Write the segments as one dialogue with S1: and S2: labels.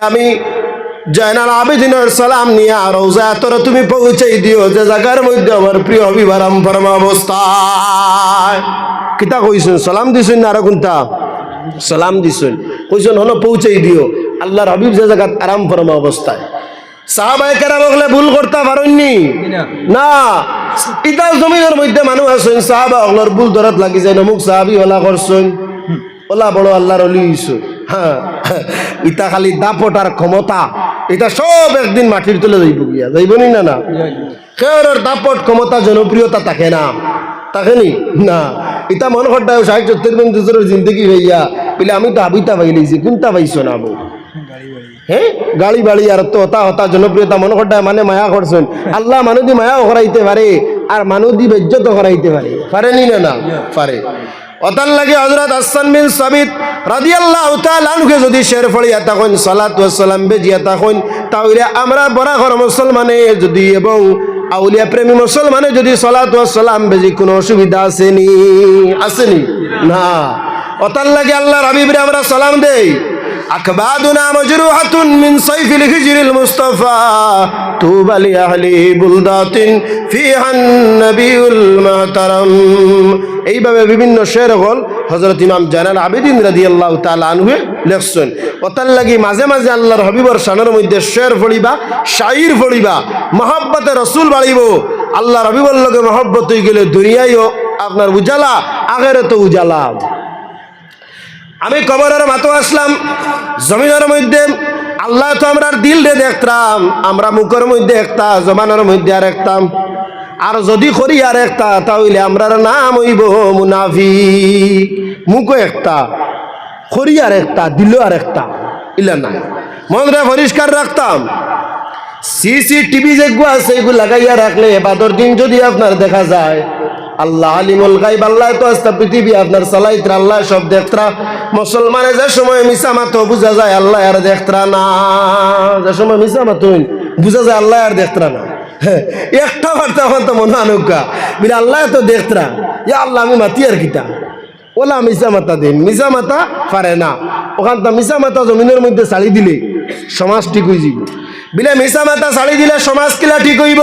S1: আমি জয়নাল আবেদিনের সালাম নিয়ে রোজা তোর তুমি পৌঁছাই দিও, যে জায়গার মধ্যে আমার প্রিয় অভিবারাম ফরমা অবস্থায়। কিতা কইছেন? সালাম দিছেন না আর কোনটা সালাম দিছেন। কইছেন, হলো পৌঁছাই দিও। আল্লাহর হাবিব যে জায়গাত আরাম ফরমা অবস্থায় হলে ভুল করতে পারেননি? না। মধ্যে ভুল লাগি যায় আল্লাহর ইটা খালি দাপট আর ক্ষমতা। এটা সব একদিন মাটির তুলে যাইব গিয়া। যাইব নি না? কেউর দাপট, ক্ষমতা, জনপ্রিয়তা থাকে না। থাকে নি? ইটা মন করতে ষাট সত্তর বছরের জিন্দগি ভাইয়া বলে আমি তো আবিতা পাইলেছি কোনটা পাইছো না বউ হ্যাঁ গাড়ি বাড়ি আর তো হতা হতা জনপ্রিয়তা মনে করতে মানে মায়া করছেন। আল্লাহ মানুদি মায়াও করাইতে পারে, আর মানুদি বেজ্জত করাইতে পারে। পারেনি না না? পারে। অতার লাগে হজরত আসান বিন সাবিত রাদিয়াল্লাহু আনহুকে যদি শের ফলিয়া তখন সালাতাম বেজিয়া তখন তাহলে আমরা বড় ঘর মুসলমানে যদি এবং আউলিয়া প্রেমী মুসলমানে যদি সালাতাম বেজি কোনো অসুবিধা আসেনি আসেনি। না। অতার লাগে আল্লাহ রাবিবরে আমরা সালাম দেই। أكبادنا مجروحة من صيف الهجر المصطفى طوبى لأهل بلدات فيها النبي المحترم এইভাবে বিভিন্ন শের হল হজরত ইমাম জানাল আবেদিন রাদি আল্লাহ তালা আনহুয়ে লেখছেন ওতার লাগি মাঝে মাঝে আল্লাহর হবিবর শানের মধ্যে শের ফড়িবা শাইর ফড়িবা মহব্বতে রসুল বাড়িব আল্লাহ রবিবর লগে মহব্বত হয়ে গেলে দুনিয়ায়ও আপনার উজালা আগের তো উজালা আমি কবরের মাতো আসলাম, জমিনের মধ্যে, আল্লাহ তো আমরা দিল রে দেখতাম, আমরা মুখের মধ্যে একটা জমানের মধ্যে আর একতাম আর যদি করি আর একটা, তাহলে আমরার নাম হইব মুনাফি মুখও একটা, করি আর একটা দিল আর একটা। ইলা না মনরে পরিষ্কার রাখতাম। সিসিটিভি যেগুলো আছে, এগুলো লাগাইয়া রাখলে এবাদর দিন যদি আপনার দেখা যায় আল্লাহ আলিমুল গাইব আল্লাহ তো আস্তা পৃথিবী আপনার চালাইত্রা আল্লাহ সব দেখত্রা। মুসলমানে যে সময় মিশা মাতো বুঝা যায় আল্লাহ আর দেখত্রা না। যে সময় মিশা মাতো বুঝা যায় আল্লাহ আর দেখত্রা না। হ্যাঁ, একটা বার্তা এখন তো মনে আনুকা বিরে আল্লাহ তো দেখত্রা। ইয়া আল্লাহ আমি মাতি আর কিতা? ওলা মিশা মাতা দিন মিশা মাতা পারে না। ওখান তো মিশা মাতা জমিনের মধ্যে ছাড়ি দিলে সমাজ ঠিক হয়ে যাব বিলে মিশা মাতা ছাড়ি দিলে সমাজ কিলা ঠিক হইব?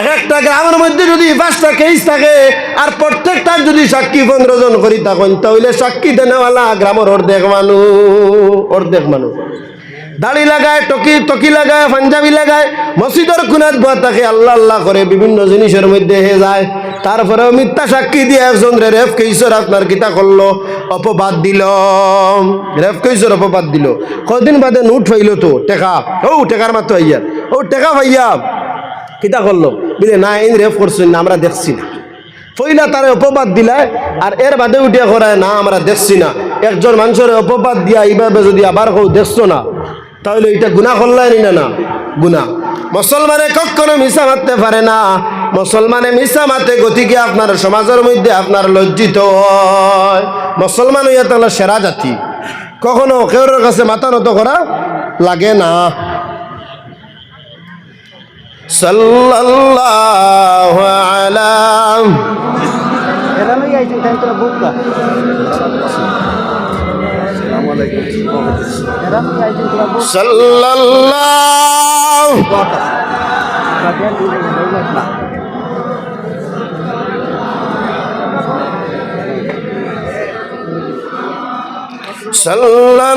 S1: এক একটা গ্রামের মধ্যে যদি পাঁচটা কেস থাকে, আর প্রত্যেকটার যদি সাক্ষী পনেরো জন করি, তখন তাহলে সাক্ষী দেনেওয়ালা গ্রামের অর্ধেক মানুষ অর্ধেক মানুষ। দাড়ি লাগায়, টকি টকি লাগায়, পাঞ্জাবি লাগায়, মসজিদের কুনাত বয়া তাকে আল্লাহ আল্লাহ করে বিভিন্ন জিনিসের মধ্যে হে যায়। তারপরেও মিথ্যা সাক্ষী দিয়ে একজন রে রেফ কেইসর আপনার কিতা করল? অপবাদ দিল। রেফ কেইসর অপবাদ দিল। কদিন বাদে নোট হইল তো, টেকা। ও টেকার মাত্র হইয়া ও টেকা ভাইয়া কিতা করল? বুঝলে না, এই রেফ করছেন না, আমরা দেখছি না। ফইলা তারে অপবাদ দিলায় আর এর বাদে উঠিয়া করায়, না, আমরা দেখছি না। একজন মানুষের অপবাদ দিয়া এইভাবে যদি আবার কেউ দেখছ না, তাহলে এটা গুণা করলাই না না? গুণা মুসলমানে কখনো মিশা মারতে পারে না। মুসলমানে মিশা মারতে গতিকে আপনার সমাজের মধ্যে আপনার লজ্জিত হয়। মুসলমান হইয়া তাহলে সেরা জাতি। কখনো কেউর কাছে মাথা নত করা লাগে না। সাল্লাল্লাহু
S2: দিলে না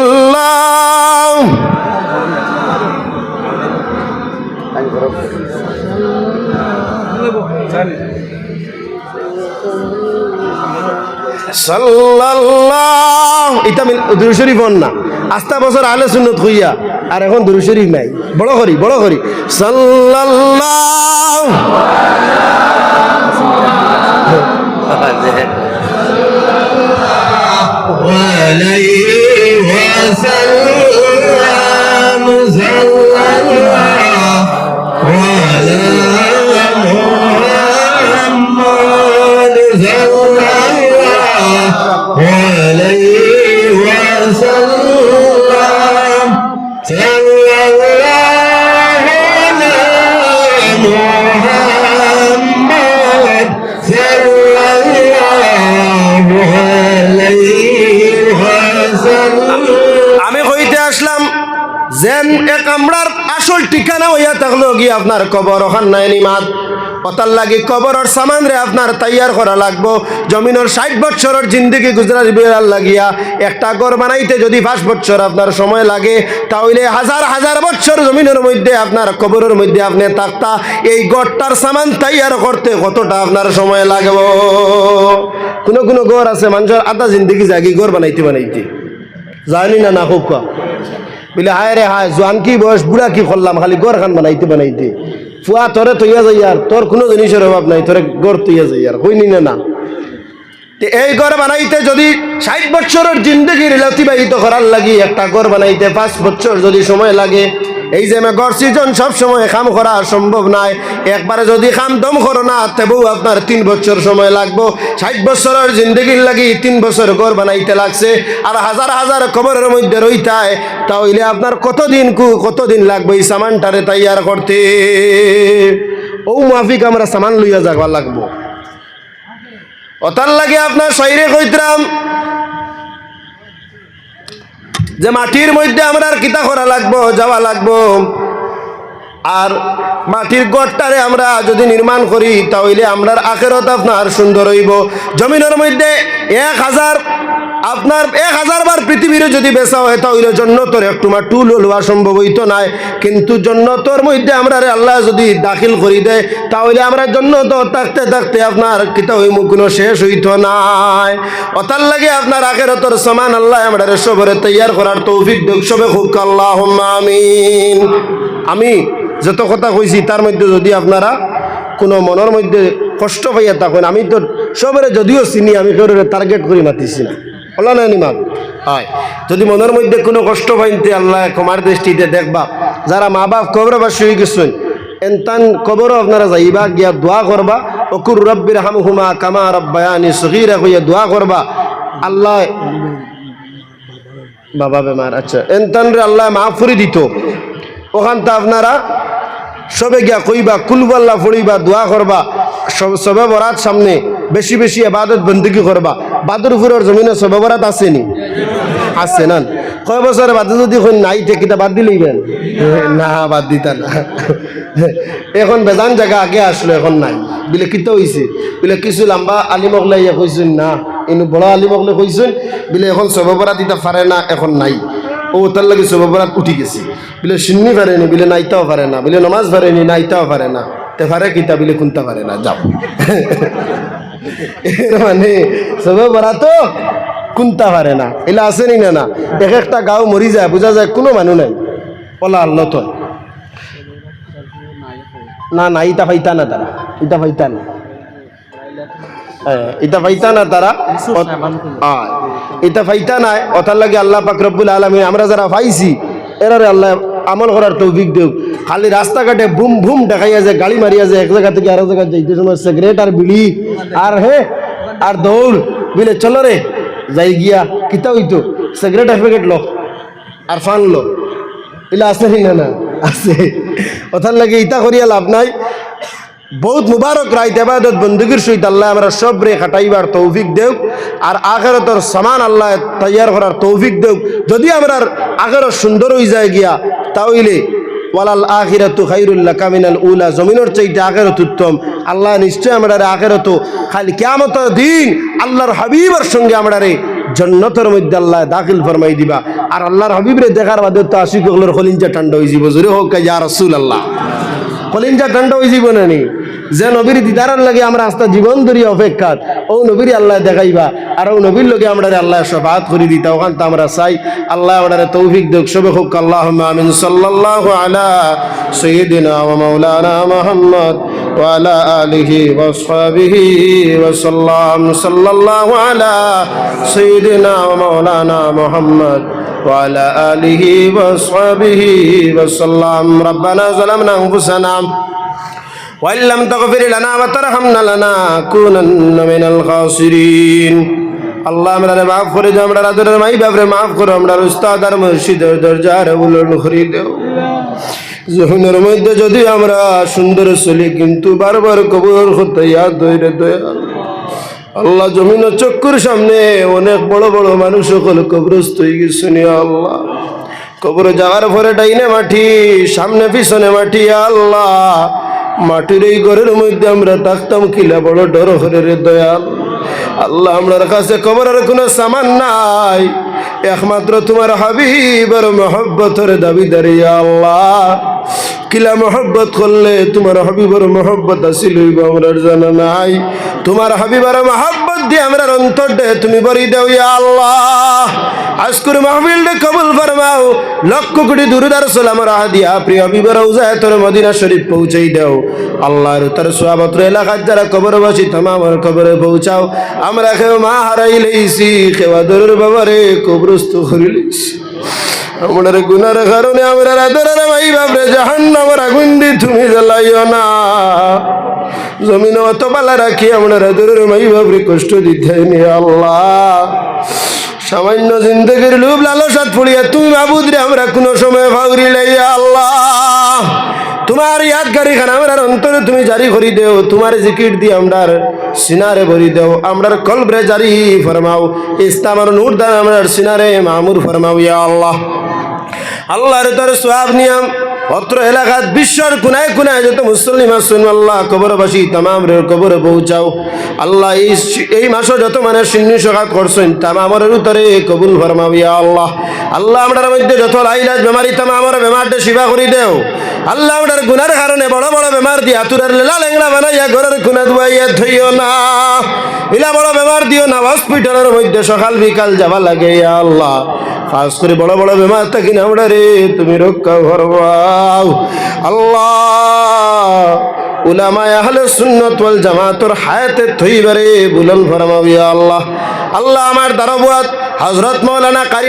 S1: সাল্লাল্লাহু সাল্লাল্লাহ। এটা দুরু শরীফ না। আস্তা বছর হইয়া, আর এখন দুরু নাই। বড় করি বড় করি। সাল্লাল্লাহ।
S3: محمد صلى الله عليه وسلم আমি কইতে আসলাম, যেন এক আমরার
S1: আসল ঠিকানা হইয়া থাকল গিয়ে আপনার কবর, ওখান নাইনি মাত। অতার লাগে কবরের সামান রে আপনার তৈয়ার করা লাগবো। জমিনের ষাট বছরের জিন্দগি গুজরাট বিড়াল লাগিয়া একটা ঘর বানাইতে যদি পাঁচ বছর আপনার সময় লাগে, তাহলে হাজার হাজার বছর জমিনের মধ্যে আপনার কবরের মধ্যে আপনি থাকতা, এই গড়টার সামান তৈয়ার করতে কতটা আপনার সময় লাগবে? কোনো কোনো ঘর আছে, মানুষের আধা জিন্দগি জাগি ঘর বানাইতে বানাইতে। জানি না না খুব বলে, হায় রে হায়, জোয়ান কি বয়স, বুড়া কি করলাম, খালি গড় খান বানাইতে বানাইতে। ফুয়া তোরে তৈয়া যাই আর, তোর কোনো জিনিসের অভাব নাই, তোরে গড় তৈয়া যাই আর, হইনি না না। এই ঘর বানাইতে যদি ষাট বছরের জিন্দগির অতিবাহিত করার লাগে, একটা ঘর বানাইতে পাঁচ বছর যদি সময় লাগে এই যে গড় সিজন সব সময় কাম করা সম্ভব নয় একবারে যদি কাম দম করো না তেবু আপনার তিন বছর সময় লাগবো। ষাট বছরের জিন্দগির লাগি তিন বছর ঘর বানাইতে লাগছে। আর হাজার হাজার কবরের মধ্যে রইতায়, তাহলে আপনার কতদিন কু কতদিন লাগবে এই সামানটারে তৈয়ার করতে? ও মাফিক, আমরা সামান লইয়া যাবার লাগবো। অতার লাগে আপনার শরীরে কইতরাম যে মাটির মধ্যে আমরা আর কিতা করা লাগবো, যাওয়া লাগবো। আর মাটির গড়টারে আমরা যদি নির্মাণ করি, তাহলে আমরা আখেরত আপনার সুন্দর হইব। জমিনের মধ্যে এক হাজার আপনার এক হাজার বার পৃথিবীর যদি বেচা হয়, তাহলে জন্নতর একটু মা টুল লওয়া সম্ভব হইতো নাই। কিন্তু জন্নতর মধ্যে আমরা আল্লাহ যদি দাখিল করি দেয়, তাহলে আমরা জন্নত থাকতে থাকতে আপনার কিতা হইমু, কোনো শেষ হইতো নাই। অতার লাগে আপনার আখেরতর সমান আল্লাহ আমরা সবরে তৈয়ার করার তৌফিক দেখ সবে খুব আল্লাহ আমিন। আমি যত কথা কইছি, তার মধ্যে যদি আপনারা কোনো মনের মধ্যে কষ্ট পাইয়া থাকেন, আমি তো সবরে যদিও চিনি, আমি কেউ টার্গেট করে মাতিছি না। হলো হয়। যদি মনের মধ্যে কোনো কষ্ট পাইতে আল্লাহ ক্ষমার দৃষ্টিতে দেখবা। যারা মা বাপ কবরবাসী হয়ে গেছেন, এনতান কবরও আপনারা যাইবা, গিয়া দোয়া করবা। অকুর রব্বির হাম হুমা কামা রব্বায়ানি সহিরা হইয়া দোয়া করবা। আল্লাহ বাবা বেমার আচ্ছা। এনতান রে আল্লাহ মাফ করে দিত। ওখানটা আপনারা সবে গিয়া কইবা কুলবাল্লা ফুড়িবা দোয়া করবা। সবে বরাত সামনে বেশি বেশি আবাদত বন্দুকি করবা? বাদুরপুরের জমিনে সবে বরাত আসেনি আছে না? কয় বছর বাদে যদি কোন নাই ঠেকিটা বাদ দিলেইবেন না, বাদ দিতা না। এখন বেজান জায়গা আগে আসলো, এখন নাই। বিলে, কিতো হইছে বিলে, কিছু লম্বা আলিমক লাইয়া কইছেন না। ইনু বড় আলিমক লাই কইছেন বিলে, এখন সবে বরাত দিতে পারে না, এখন নাই। ও তার লাগে সবরাত উঠি গেছে। বিলে শুননি পারেনি বিলে, নাইতাও পারে না। বিলে, নমাজ পারেনি নাইতাও পারে না। তে পারে কিতা, বিলে কুনতে পারে না? যাও। মানে সবরাতো কুনতে পারে না, এলা আসেনি না না এক একটা গাঁও মরি যায় বোঝা যায় কোনো মানুষ নাই। পলা আল্লাহ তো না না, ইটা ফাইতা না তারা ইটা ফাইতা না। ইটা ফাইতা না তারা এটা ফাইতা নাই অথার লাগে আল্লাহ পাক রব্বুল আলমী আমরা যারা পাইছি এরারে আল্লাহ আমল করার তৌফিক দেব খালি রাস্তাঘাটে বুম বুম দেখাইয়া যায় গাড়ি মারিয়া যায় এক জায়গা থেকে আরও জায়গা যাইতে সময় সিগারেট আর বিড়ি। আর হে, আর দৌড়। বিলে, চলো রে, যাই গিয়া, কিতা হইতো? সিগারেট এক প্যাকেট লো, আর ফান লো। এলা আছে না না, আছে। ওথার লাগে ইতা করিয়া লাভ নাই। বহুত মুবারক রাইত আবাদত বন্দুকির সহিত আল্লাহ আমরা সব রে খাটাইবার তৌফিক দেও আর আখেরতর সমান আল্লাহ তৈয়ার করার তৌফিক দেও যদি আমরা আখেরত সুন্দর হয়ে যায় গিয়া তাহলে ওয়ালাল আখিরাতু খাইরুল্লাহ কামিনাল উলা, জমিনের চাইতে আখেরত উত্তম। আল্লাহ নিশ্চয় আমরা আখেরত খালি কেমত দিন আল্লাহর হাবিবের সঙ্গে আমরা রে জন্নতর মধ্যে আল্লাহ দাখিল ফরমাই দিবা। আর আল্লাহর হাবিবরে দেখার বাদে তো আশিকগুলোর খলিঞ্চা ঠান্ডা হয়ে যাব জোরে হোক ইয়া রসুল আল্লাহ কলিঞ্জা ঠান্ডা হয়ে যাব না নি? যে নবীর দিদারার লাগে আমরা আস্তা জীবন ধরি অপেক্ষা ও নবীর আল্লাহ দেখাইবা আর ও নবীর লগে আমরা আল্লাহ সফাত করে দিতা ওখান তো আমরা চাই আল্লাহ আমরা তৌফিক দেখ সবে হোক আল্লাহ আমিন সাল্লাল্লাহু আলা সৈয়দিনা ওয়া মাওলানা মুহাম্মদ وعلى آله وصحبه وسلم صلى الله على سيدنا ومولانا محمد وعلى آله وصحبه وسلم ربنا ظلمنا أنفسنا وإن لم تغفر لنا وترحمنا لنكونن من الخاسرين আল্লাহ আমরা মাফ করে দাও আমরা রাতের মাই বাপরে মাফ করো আমরা উস্তাদ আর মসজিদের দরজার বুলন করে দেও জহনের মধ্যে যদি আমরা সুন্দর চলি কিন্তু বারবার কবর হতে ইয়াদ ধরে দয়াল আল্লাহ জমিন চক্কুর সামনে অনেক বড় বড় মানুষ সকল কবরস্ত হয়ে গেছে নি আল্লাহ কবরে যাওয়ার পরে ডাইনে মাটি সামনে পিছনে মাটি আল্লাহ মাটির এই ঘরের মধ্যে আমরা থাকতাম কিলা বড় ডর হরে দয়াল। আল্লাহ আমরার কাছে কবর আর কোনো সামান নাই। একমাত্র তোমার হাবিবর মহব্বতরে দাবি দাঁড়িয়ে আল্লাহ। কিলা মহব্বত করলে তোমার হাবিবের মহব্বত আসিল আমরার জানা নাই। তোমার হাবিবের মহব্বত দিয়ে আমরা অন্তর দে তুমি বরি দেও, ইয়া আল্লাহ। আজকুর মাহফিল কবুল ফরমাও। লক্ষ কোটি দুরুদার সালাম রাহ দিয়া প্রিয় হাবিবের উজায় তোর মদিনা শরীফ পৌঁছাই দাও। আল্লাহর তার সোয়াবত্র এলাকার যারা কবরবাসী তামামের কবরে পৌঁছাও। আমরা কেউ মা হারাই লইছি কেবা দরুর বাবারে কবরস্থ করে আমার গুনার কারণে আমরা রাতের ভাই বাবরে জাহান্নামের আগুন দি তুমি জ্বালাইও না। জমিন অত পালা রাখি আমরা রাতের ভাই বাবরে কষ্ট দিতে নি আল্লাহ। সামান্য জিন্দগির লোভ লালসাত পড়িয়া তুমি মাবুদ রে আমরা কোনো সময় ভাউরি লাইয়া আল্লাহ। তোমার ইয়াদগারি খান আমরার অন্তরে তুমি জারি করি দেও, তোমার জিকির দিয়ে আমরার সিনারে ভরি দেও, আমরার কলবরে জারি ফরমাও ইস্তামার নূর দান আমরার সিনারে মামুর ফরমাও ইয়া আল্লাহ। আল্লাহর তোর সোয়াব নিয়ম। অত্র এলাকাত বিশ্বর কোনায় কোনায় যত মুসলিম আসুন আল্লাহ কবরবাসী তামাম কবরে পৌঁছাও। আল্লাহ এই এই মাসও যত মানে শূন্য সকাত করছেন, তামামর উত্তরে কবুল ফরমাবিয়া আল্লাহ। আল্লাহ আমরার মধ্যে যত লাইলাজ বেমারি, তামামর বেমারটা সেবা করি দেও। আল্লাহ আমরার গুনার কারণে বড় বড় বেমার দিয়া তুরার লেলা লেংলা বানাইয়া ঘরের খুনা দুয়াইয়া থইও না। ইলা বড় বেমার দিও না হসপিটালের মধ্যে সকাল বিকাল যাবা লাগে আল্লাহ। খাস করে বড় বড় বেমার থাকি না আমরা রে, তুমি রক্ষা করবাও আল্লাহ সুন্নত আল্লাহ। আল্লাহ আমার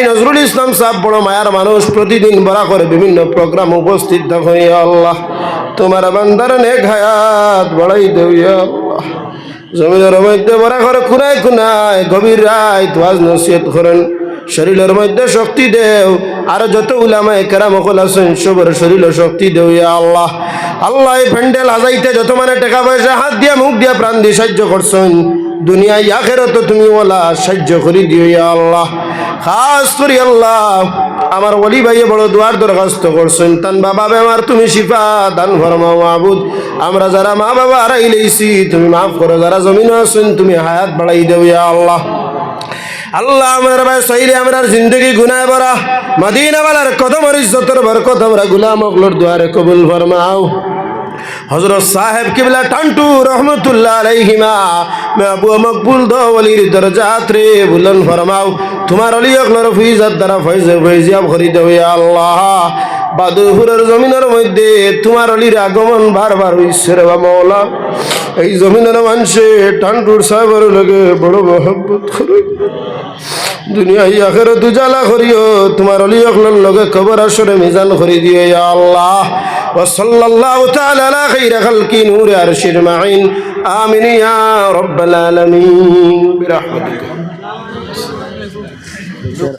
S1: নজরুল ইসলাম বড় মানুষ, প্রতিদিন বিভিন্ন প্রোগ্রাম উপস্থিত আল্লাহ। তোমার বান্দার বড়াই আল্লাহ। জমিনের মধ্যে বড়া করে খুনায় খুনায়, গভীর রায় তোয়াজ নসিহত করেন। শরীরের মধ্যে শক্তি দেও। আর যত উলামায় কেরাম আছেন, সবার শরীরে শক্তি দেও ইয়া আল্লাহ। আল্লাহ এই প্যান্ডেল হাজাইতে যত মানে টাকা পয়সা, হাত দিয়া, মুখ দিয়া, প্রাণ দিয়ে সাহায্য করছেন। দুনিয়ায় আখের তো তুমি ওলা সাহায্য করি দিও ইয়া আল্লাহ। খাস করি আল্লাহ, আমার অলি ভাইয়ে বড় দুয়ার দরখাস্ত করছেন। তান বাবা বেমার, তুমি শিফা দান ফরমাও মাহবুদ আমরা যারা মা বাবা হারাই লইছি, তুমি মাফ করো, যারা জমিন আছেন, তুমি হায়াত বাড়াই দেও ইয়া আল্লাহ। আল্লাহ আমার ভাই সহিলে আমার জিন্দগি গুনায় ভরা। মদিনাওয়ালার কদম ইজ্জতর বরকত আমরা গুলাম অকলর দুয়ারে কবুল ফরমাও। হজরত সাহেব কিবলা টান্টু রহমতুল্লাহ আলাইহিমা, মেহবুব মকবুল দো ওলির দরজাত রে বুলন ফরমাও। তোমার অলি অকলর ফুইজাত দ্বারা ফয়জে ফয়জিয়াব করি ইয়া আল্লাহ। বাদুপুরের জমিনের মধ্যে তোমার অলির আগমন বারবার হইছে রে বা মৌলা। এই জমিনের মানুষে টান্টুর সাহেবের লগে বড় মহব্বত করে দুনিয়ায় আখের দুজালা করিও তোমার অলি অকলর লগে খবর আসরে মিজান করি দিও ইয়া আল্লাহ وصلى الله تعالى على خير خلق نور عرش المعين آمين يا رب العالمين برحمتك